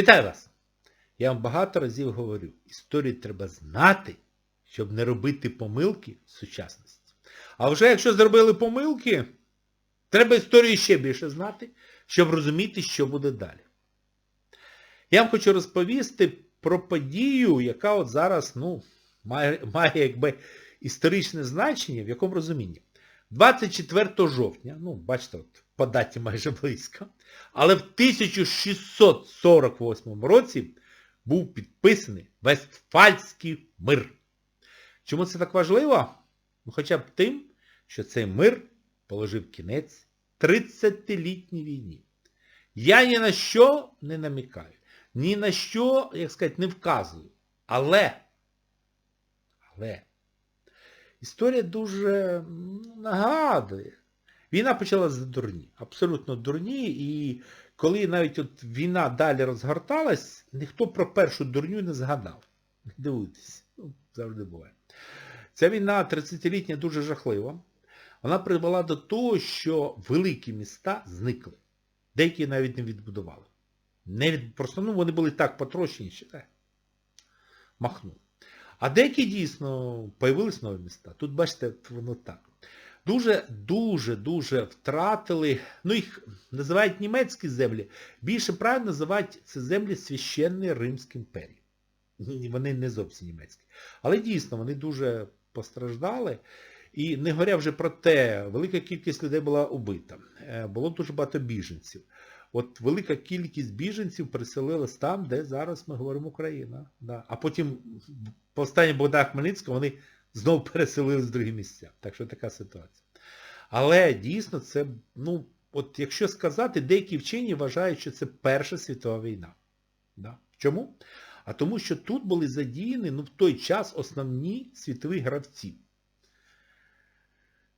Вітаю вас! Я вам багато разів говорю, історію треба знати, щоб не робити помилки в сучасності. А вже якщо зробили помилки, треба історію ще більше знати, щоб розуміти, що буде далі. Я вам хочу розповісти про подію, яка от зараз ну, має, має якби історичне значення, в якому розумінні. 24 жовтня, ну, бачите, от, по даті майже близько, але в 1648 році був підписаний Вестфальський мир. Чому це так важливо? Ну, хоча б тим, що цей мир положив кінець 30-літній війні. Я ні на що не намікаю, ні на що, як сказати, не вказую. Але, але, історія дуже ну, нагадує. Війна почалася дурні, абсолютно дурні, і коли навіть от війна далі розгорталась, ніхто про першу дурню не згадав. Дивуйтесь, ну, завжди буває. Ця війна 30-літня дуже жахлива. Вона привела до того, що великі міста зникли. Деякі навіть не відбудували. Не від... Просто ну, вони були так потрощені, що так, махнув. А деякі дійсно появились нові міста. Тут, бачите, воно так. Дуже-дуже-дуже втратили, ну їх називають німецькі землі, більше правильно називають це землі священної Римської імперії. Вони не зовсім німецькі. Але дійсно, вони дуже постраждали. І не говоря вже про те, велика кількість людей була убита. Було дуже багато біженців. От велика кількість біженців переселилась там, де зараз ми говоримо Україна. Да. А потім, по останнім Богдана Хмельницького, вони знову переселились в другі місця. Так що така ситуація. Але дійсно це, ну, от якщо сказати, деякі вчені вважають, що це Перша світова війна. Да. Чому? А тому, що тут були задіяні ну, в той час основні світові гравці.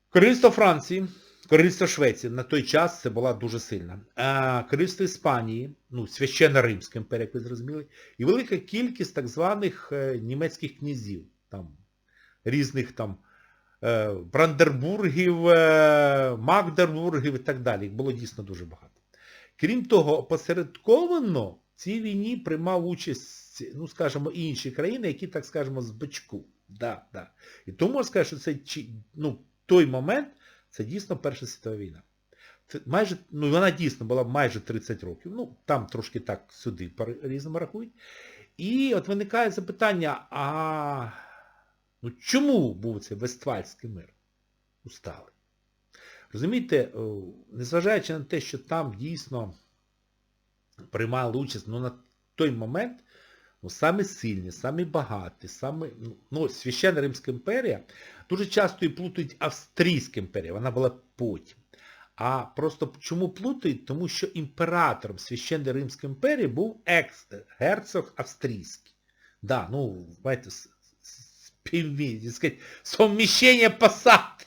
Королівство Франції, Королівство Швеції на той час це була дуже сильна. А Королівство Іспанії, ну, священна Римська імперія, як ви зрозуміли, і велика кількість так званих е, німецьких князів, там, різних там е, Брандербургів, е, Магдербургів і так далі. Їх було дійсно дуже багато. Крім того, опосередковано в цій війні приймав участь, ну, скажімо, інші країни, які, так скажемо, з бочку. Да, да. І тому можна сказати, що це ну, той момент, це дійсно Перша світова війна. Це майже, ну вона дійсно була майже 30 років. Ну, там трошки так сюди по-різному рахують. І от виникає запитання, а ну чому був цей Вестфальський мир? Усталий. Розумієте, незважаючи на те, що там дійсно приймали участь, ну на той момент ну, самі сильні, самі багаті, самі, ну, Священна Римська імперія дуже часто і плутають Австрійська імперія, вона була потім. А просто чому плутають? Тому що імператором Священної Римської імперії був екс-герцог австрійський. Да, ну, знаєте, співмі, совміщення посад.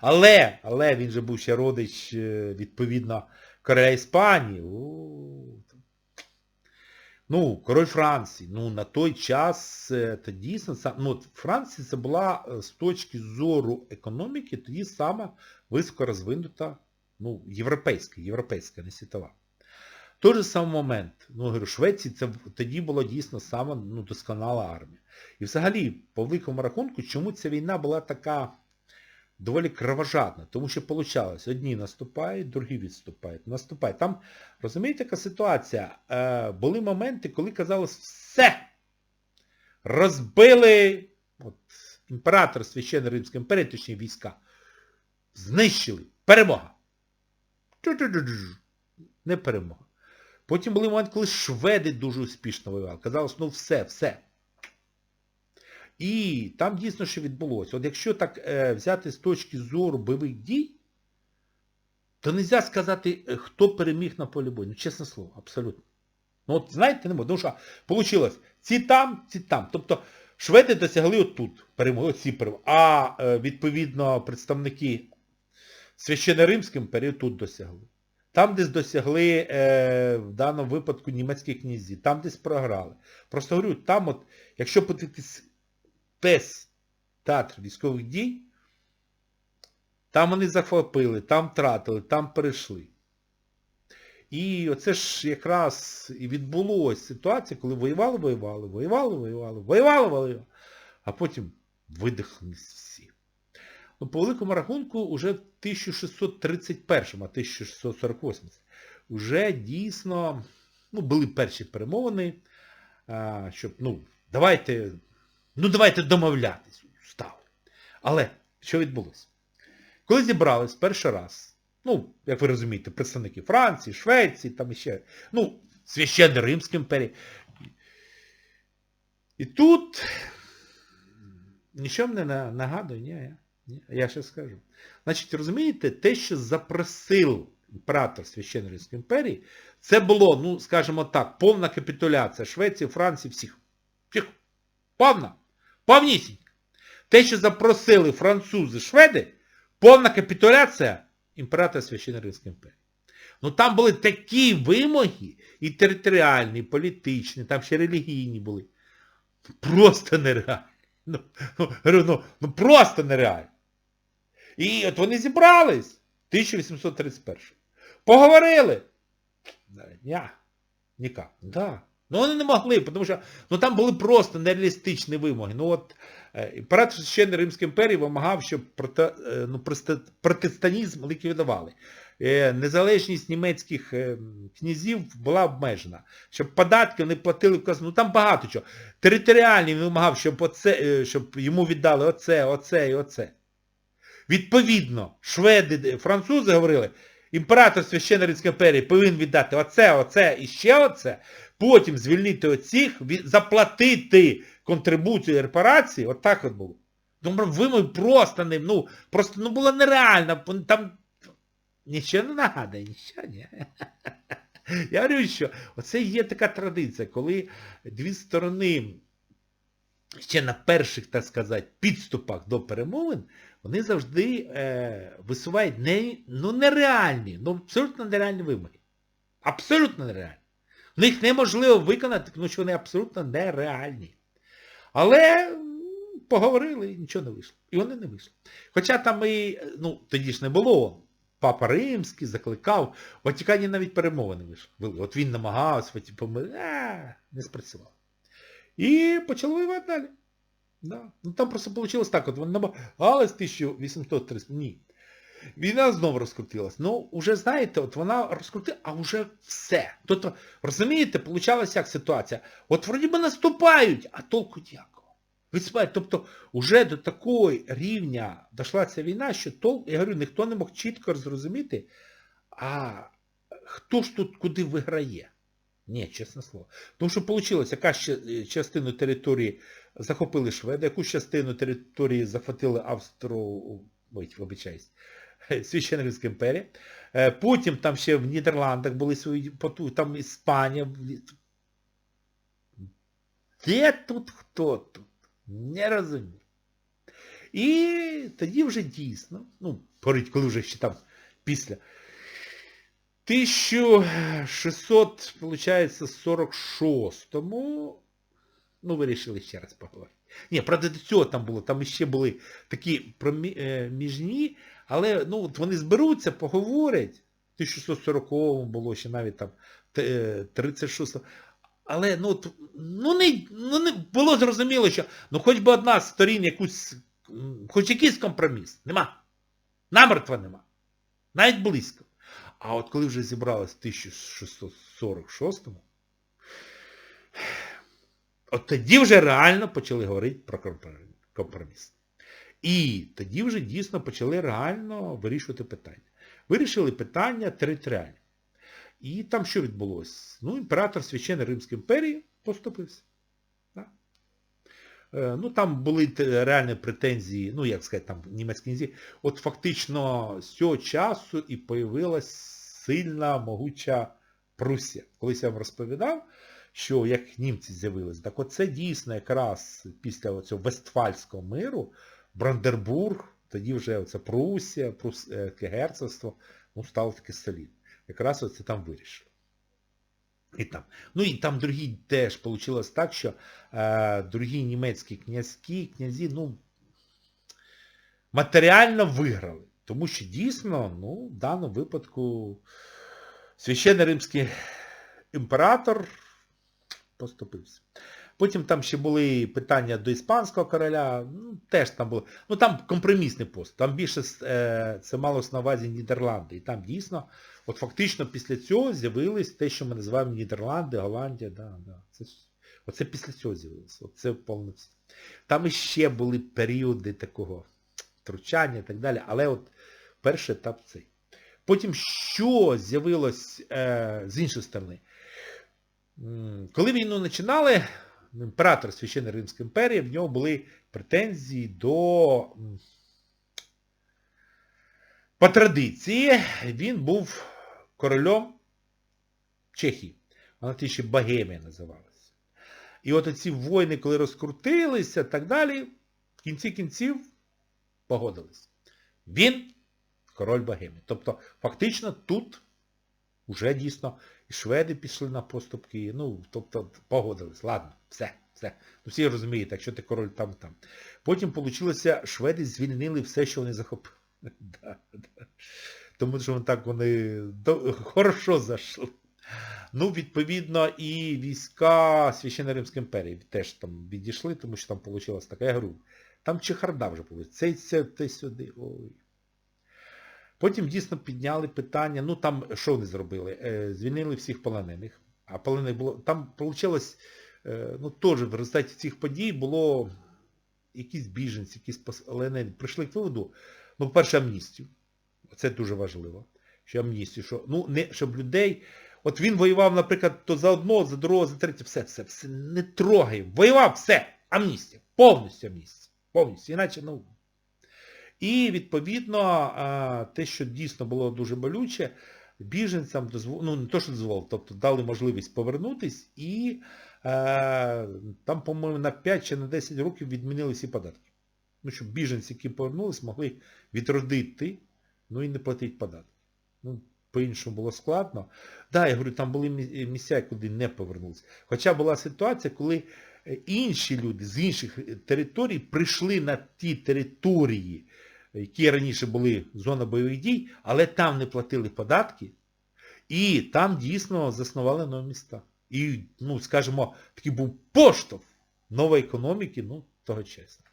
Але, але він же був ще родич, відповідно, короля Іспанії. Ну, король Франції, ну, на той час це дійсно, ну, Франція це була з точки зору економіки тоді сама високо розвинута, ну, європейська, європейська, не світова. Той же самий момент, ну, говорю, Швеції це тоді була дійсно сама ну, досконала армія. І взагалі, по великому рахунку, чому ця війна була така доволі кровожадна, тому що получалось, одні наступають, другі відступають, наступають. Там, розумієте, яка ситуація? Е, Були моменти, коли казалось, все, розбили от, імператор Священної Римської імперії, точні війська, знищили. Перемога. Не перемога. Потім були моменти, коли шведи дуже успішно воювали. Казалось, ну все, все. І там дійсно що відбулося. От якщо так е, взяти з точки зору бойових дій, то не можна сказати, е, хто переміг на полі бою. Ну, чесне слово, абсолютно. Ну от знаєте, не можна. Тому що вийшло ці там, ці там. Тобто шведи досягли отут перемоги, ці перемоги. А е, відповідно представники Священно-Римської імперії тут досягли. Там десь досягли е, в даному випадку німецькі князі, там десь програли. Просто говорю, там от, якщо подивитись весь театр військових дій, там вони захопили, там тратили, там перейшли. І оце ж якраз і відбулося ситуація, коли воювали, воювали, воювали, воювали, воювали, воювали, а потім видихнулись всі. Ну, по великому рахунку, уже в 1631, а 1648 вже дійсно ну, були перші перемовини, щоб, ну, давайте, ну, давайте домовлятись, стали. Але що відбулося? Коли зібрались перший раз, ну, як ви розумієте, представники Франції, Швеції, там іще, ну, священна Римська імперія. І тут нічого не нагадує, ні, ні, я ще скажу. Значить, розумієте, те, що запросив імператор Священної Римської імперії, це було, ну, скажімо так, повна капітуляція Швеції, Франції, всіх. Всіх. Повна. Повнісінька. Те, що запросили французи, шведи, повна капітуляція імператора Священної Римської імперії. Ну там були такі вимоги, і територіальні, і політичні, там ще релігійні були. Просто нереально. Ну, ну, ну, ну просто нереально. І от вони зібрались 1831. Поговорили. Ня, ніяк. Да. Ну вони не могли, тому що ну, там були просто нереалістичні вимоги. Ну от е, імператор Священної Римської імперії вимагав, щоб е, ну, протестанізм ліквідували. Е, Незалежність німецьких князів була обмежена. Щоб податки вони платили в казну. Ну там багато чого. Територіальний він вимагав, щоб, оце, щоб йому віддали оце, оце і оце. Відповідно, шведи, французи говорили, імператор Священної Римської імперії повинен віддати оце, оце і ще оце, потім звільнити оцих, заплатити контрибуцію репарації, от так от було. Думаю, вимоги просто не, ну, просто ну, було нереально, там нічого не нагадує, нічого, ні. Я говорю, що оце є така традиція, коли дві сторони ще на перших, так сказати, підступах до перемовин, вони завжди е, висувають не, ну, нереальні, ну абсолютно нереальні вимоги. Абсолютно нереальні. В них неможливо виконати, тому що вони абсолютно нереальні. Але поговорили і нічого не вийшло. І вони не вийшли. Хоча там і, ну, тоді ж не було. Папа Римський закликав, в Ватикані навіть перемовини вийшли. От він намагався, а, не спрацював. І почали воювати далі. Да. Ну там просто вийшло так, от вони намагалися 1830. Ні. Війна знову розкрутилась. Ну, вже знаєте, от вона розкрутила, а вже все. Тобто, розумієте, получалася як ситуація. От вроді би наступають, а толку ніякого. Відспають. Тобто, вже до такої рівня дійшла ця війна, що толк, я говорю, ніхто не мог чітко зрозуміти, а хто ж тут куди виграє. Ні, чесне слово. Тому що вийшло, яка частину території захопили шведи, яку частину території захватили Австро... Ой, вибачаюсь, Священна Римська імперія. Потім там ще в Нідерландах були свої потуги, там Іспанія. Де тут хто тут? Не розумію. І тоді вже дійсно, ну, коли вже ще там після 1646-му, ну, вирішили ще раз поговорити. Ні, правда, до цього там було, там ще були такі проміжні, але ну, от вони зберуться, поговорять. В 1640-му було ще навіть там 36 Але ну, от, ну, не, ну, не було зрозуміло, що ну хоч би одна з сторін якусь, хоч якийсь компроміс. Нема. Намертва нема. Навіть близько. А от коли вже зібралось в 1646-му, от тоді вже реально почали говорити про компроміс. І тоді вже дійсно почали реально вирішувати питання. Вирішили питання територіальні. І там що відбулося? Ну, імператор Священної Римської імперії поступився. Е, ну, там були реальні претензії, ну, як сказати, там німецькі князі. От фактично з цього часу і появилась сильна, могуча Прусія. Колись я вам розповідав, що як німці з'явилися, так оце дійсно якраз після цього Вестфальського миру Брандербург, тоді вже оце Прусія, Прусське герцогство, ну, стало таке солідне. Якраз оце там вирішили. І там. Ну і там другі теж вийшло так, що е, другі німецькі князькі, князі, ну, матеріально виграли. Тому що дійсно, ну, в даному випадку священний римський імператор поступився. Потім там ще були питання до іспанського короля, ну, теж там було. Ну там компромісний пост. Там більше е, це малось на увазі Нідерланди. І там дійсно, от фактично після цього з'явились те, що ми називаємо Нідерланди, Голландія, да, да. Це, оце після цього з'явилося. Оце. Там іще були періоди такого втручання і так далі, але от перший етап цей. Потім що з'явилось е, з іншої сторони? Коли війну починали, імператор Священної Римської імперії, в нього були претензії до... По традиції він був королем Чехії. Вона тоді ще Богемія називалася. І от ці воїни, коли розкрутилися так далі, в кінці кінців погодились. Він король Богемії. Тобто, фактично тут вже дійсно шведи пішли на поступки, ну, тобто погодились. Ладно, все, все. Ну, всі розуміють, якщо ти король там, там. Потім вийшло, шведи звільнили все, що вони захопили. Да, да. Тому що вони так вони хорошо зайшли. Ну, відповідно, і війська Священної Римської імперії теж там відійшли, тому що там вийшла така, я говорю, там чехарда вже була. Цей, це, те сюди. Ой. Потім дійсно підняли питання, ну там що вони зробили? Е, звільнили всіх полонених. А полонених було. Там вийшло, е, ну теж в результаті цих подій було якісь біженці, якісь полонені. Прийшли к виводу, ну, по-перше, амністію. Це дуже важливо. Що амністію, що, ну, не, щоб людей. От він воював, наприклад, то за одного, за другого, за третє, все, все, все, не трогай. Воював, все, амністія. Повністю амністія. Повністю. Іначе, ну. І, відповідно, те, що дійсно було дуже болюче, біженцям дозволили, ну не то, що дозволили, тобто дали можливість повернутись і е, там, по-моєму, на 5 чи на 10 років відмінили всі податки. Ну, щоб біженці, які повернулись, могли відродити, ну і не платити податки. Ну, по-іншому було складно. Так, да, я говорю, там були місця, куди не повернулися. Хоча була ситуація, коли е, інші люди з інших е, територій прийшли на ті території, які раніше були зона бойових дій, але там не платили податки, і там дійсно заснували нові міста. І, ну, скажімо, такий був поштовх нової економіки, ну, тогочасно.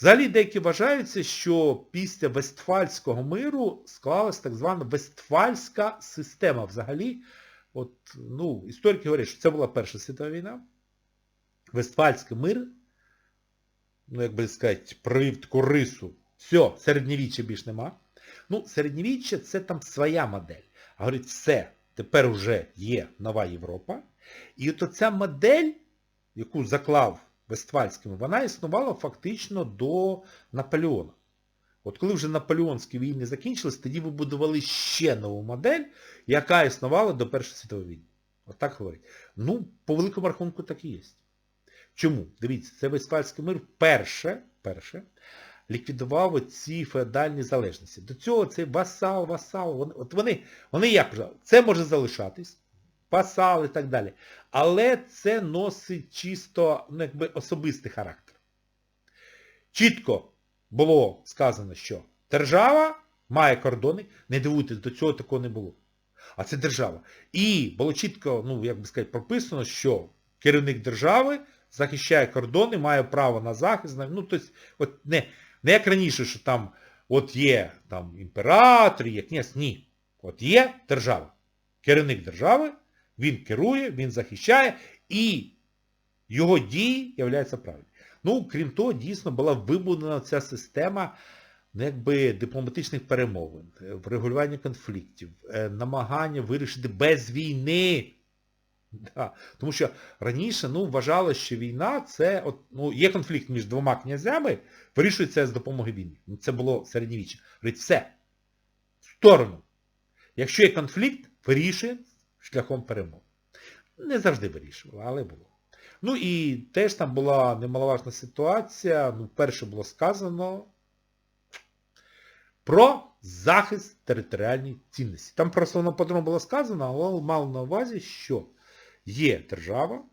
Взагалі деякі вважаються, що після Вестфальського миру склалась так звана Вестфальська система. Взагалі, от, ну, історики говорять, що це була Перша світова війна. Вестфальський мир, ну, як би сказати, провів таку рису. Все, середньовіччя більш нема. Ну, середньовіччя це там своя модель. А говорить, все, тепер вже є нова Європа. І от ця модель, яку заклав Вестфальським, вона існувала фактично до Наполеона. От коли вже наполеонські війни закінчились, тоді вибудували ще нову модель, яка існувала до Першої світової війни. От так говорить. Ну, по великому рахунку так і є. Чому? Дивіться, це Вестфальський мир перше, перше ліквідував ці феодальні залежності. До цього цей васал, васал, вони, от вони, вони як це може залишатись, васал і так далі. Але це носить чисто ну, якби особистий характер. Чітко було сказано, що держава має кордони, не дивуйтесь, до цього такого не було. А це держава. І було чітко, ну, як би сказати, прописано, що керівник держави захищає кордони, має право на захист. Ну, тобто, от не, не як раніше, що там от є там імператор, є князь. Ні. От є держава. Керівник держави, він керує, він захищає, і його дії являються правильними. Ну, крім того, дійсно була вибудована ця система ну, якби дипломатичних перемовин, врегулювання конфліктів, е, намагання вирішити без війни. Да. Тому що раніше ну, вважалось, що війна це, от, ну, є конфлікт між двома князями, вирішується з допомогою війни. Ну, Це було середньовіччя. Говорить, все, в сторону. Якщо є конфлікт, вирішує шляхом перемоги. Не завжди вирішували, але було. Ну і теж там була немаловажна ситуація, ну, перше було сказано про захист територіальної цінності. Там просто воно по-другому було сказано, але мало на увазі, що є держава,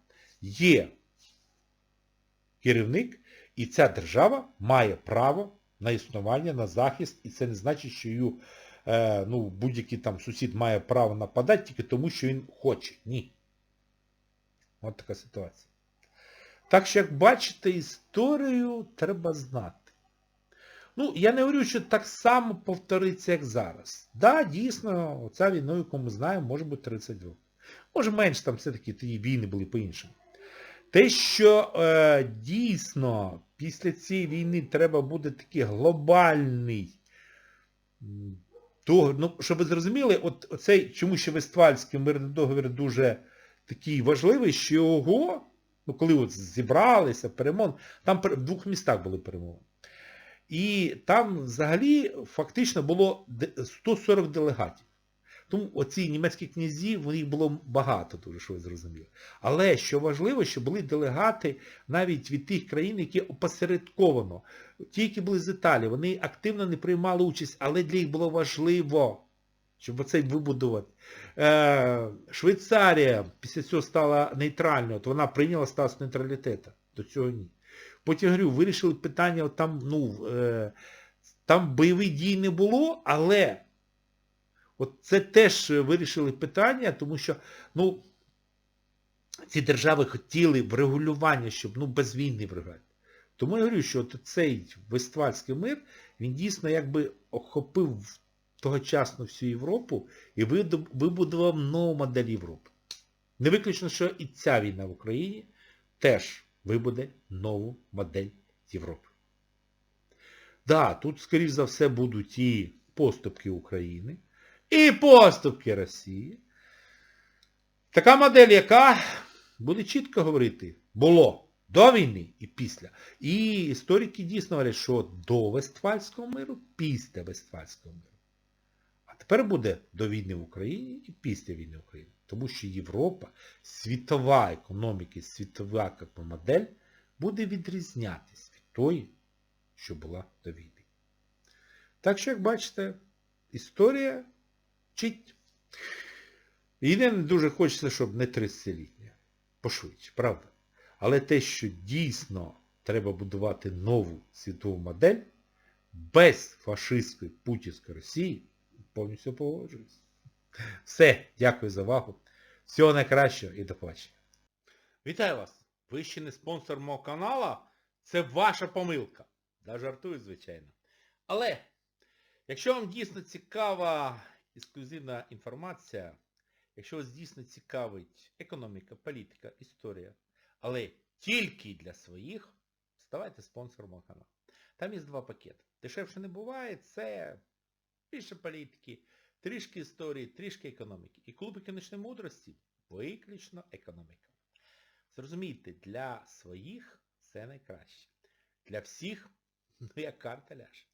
є керівник, і ця держава має право на існування, на захист, і це не значить, що її е, ну, будь-який там сусід має право нападати тільки тому, що він хоче. Ні. От така ситуація. Так що, як бачите, історію треба знати. Ну, я не говорю, що так само повториться, як зараз. Да, дійсно, оця війна, яку ми знаємо, може бути 30 років. Може менше, там все-таки ті війни були по-іншому. Те, що е, дійсно після цієї війни треба буде такий глобальний, то, ну, щоб ви зрозуміли, от оцей, чому ще Вестфальський мирний договір дуже такий важливий, що його, ну коли от зібралися, перемон, там в двох містах були перемоги. І там взагалі фактично було 140 делегатів. Тому оці німецькі князі, в них було багато дуже, що ви зрозуміли. Але що важливо, що були делегати навіть від тих країн, які опосередковано. Ті, які були з Італії, вони активно не приймали участь, але для їх було важливо, щоб оцей вибудувати. Е, Швейцарія після цього стала нейтральною, от вона прийняла статус нейтралітету. До цього ні. Потім говорю, вирішили питання, от там, ну, е, там бойових дій не було, але от це теж вирішили питання, тому що, ну, ці держави хотіли врегулювання, щоб, ну, без війни врегулювати. Тому я говорю, що от цей Вестфальський мир, він дійсно якби охопив тогочасно всю Європу і вибудував нову модель Європи. Не виключно, що і ця війна в Україні теж вибуде нову модель Європи. Да, тут, скоріш за все, будуть і поступки України, і поступки Росії. Така модель, яка буде чітко говорити, було до війни і після. І історики дійсно говорять, що до Вестфальського миру, після Вестфальського миру. А тепер буде до війни в Україні і після війни в Україні. Тому що Європа, світова економіка, світова модель буде відрізнятися від тої, що була до війни. Так що, як бачите, історія вчить. Єдине дуже хочеться, щоб не 30-літня. Пошвидше, правда? Але те, що дійсно треба будувати нову світову модель, без фашистської путінської Росії, повністю погоджуюсь. Все, дякую за увагу. Всього найкращого і до побачення. Вітаю вас! Ви ще не спонсор мого каналу? Це ваша помилка. Да, жартую, звичайно. Але, якщо вам дійсно цікава ексклюзивна інформація, якщо вас дійсно цікавить економіка, політика, історія, але тільки для своїх, ставайте спонсором каналу. Там є два пакети. Дешевше не буває, це більше політики, трішки історії, трішки економіки. І клуб економічної мудрості виключно економіка. Зрозумійте, для своїх це найкраще. Для всіх, ну як карта ляже.